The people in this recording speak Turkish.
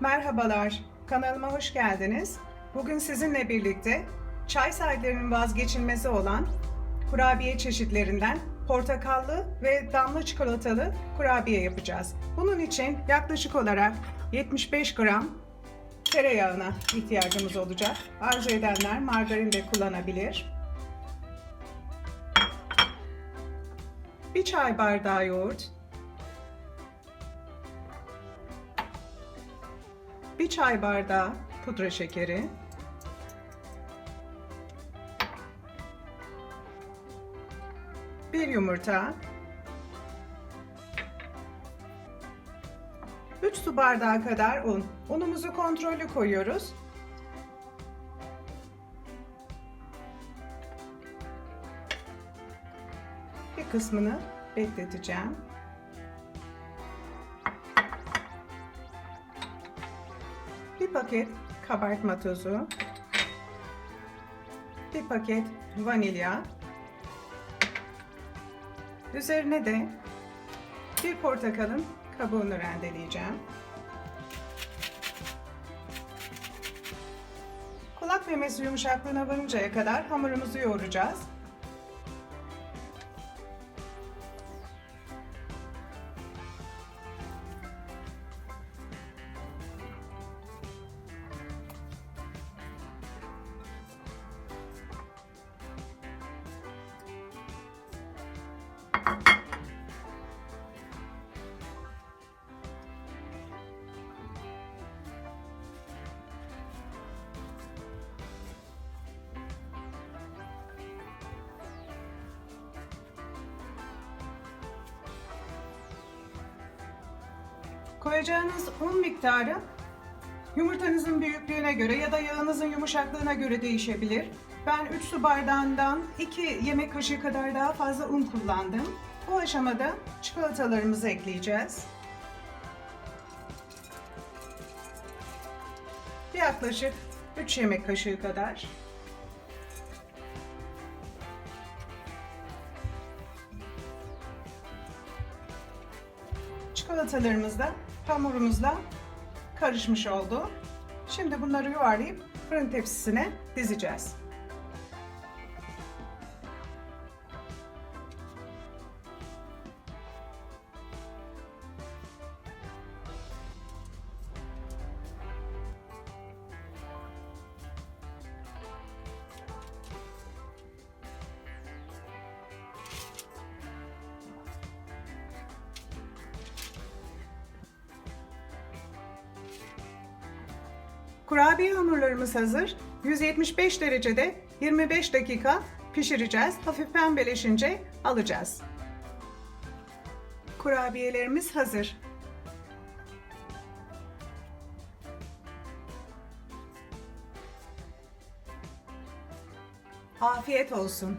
Merhabalar, kanalıma hoş geldiniz. Bugün sizinle birlikte çay saatlerinin vazgeçilmezi olan kurabiye çeşitlerinden portakallı ve damla çikolatalı kurabiye yapacağız. Bunun için yaklaşık olarak 75 gram tereyağına ihtiyacımız olacak. Arzu edenler margarin de kullanabilir. Bir çay bardağı yoğurt, bir çay bardağı pudra şekeri, bir yumurta, 3 su bardağı kadar un. Unumuzu kontrollü koyuyoruz. Bir kısmını bekleteceğim. Bir paket kabartma tozu. Bir paket vanilya. Üzerine de bir portakalın kabuğunu rendeleyeceğim. Kulak memesi yumuşaklığına varıncaya kadar hamurumuzu yoğuracağız. Koyacağınız un miktarı yumurtanızın büyüklüğüne göre ya da yağınızın yumuşaklığına göre değişebilir. Ben 3 su bardağından 2 yemek kaşığı kadar daha fazla un kullandım. Bu aşamada çikolatalarımızı ekleyeceğiz. Yaklaşık 3 yemek kaşığı kadar. Çikolatalarımız da hamurumuzla karışmış oldu. Şimdi bunları yuvarlayıp fırın tepsisine dizeceğiz. Kurabiye hamurlarımız hazır. 175 derecede 25 dakika pişireceğiz. Hafif pembeleşince alacağız. Kurabiyelerimiz hazır. Afiyet olsun.